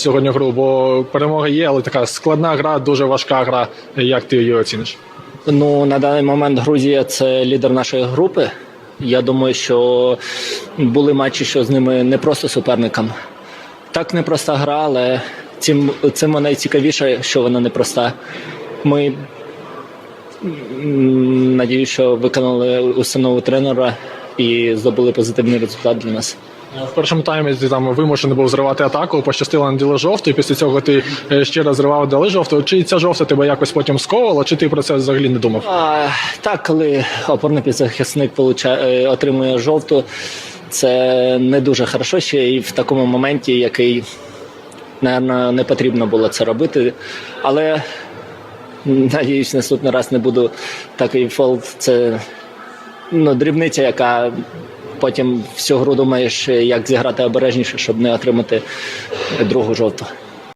сьогодні гру, бо перемога є, але така складна гра, дуже важка гра. Як ти її оціниш? Ну, на даний момент Грузія це лідер нашої групи. Я думаю, що були матчі, що з ними не просто суперникам. Так непроста гра, але цим, цим вона і що вона непроста. Ми надію, що виконали установу тренера і здобули позитивний результат для нас. В першому таймі ти там вимушений був зривати атаку, пощастило наділи жовту, і після цього ти е, ще раз зривав, дали жовту. Чи ця жовта тебе якось потім сковувала, чи ти про це взагалі не думав? А, так, коли опорний підзахисник е, отримує жовту, це не дуже хорошо ще і в такому моменті, який, напевно, не потрібно було це робити. Але надіюсь, наступний раз не буду такий фол. Це ну, дрібниця, яка потім всю гру думаєш, як зіграти обережніше, щоб не отримати другу жовту.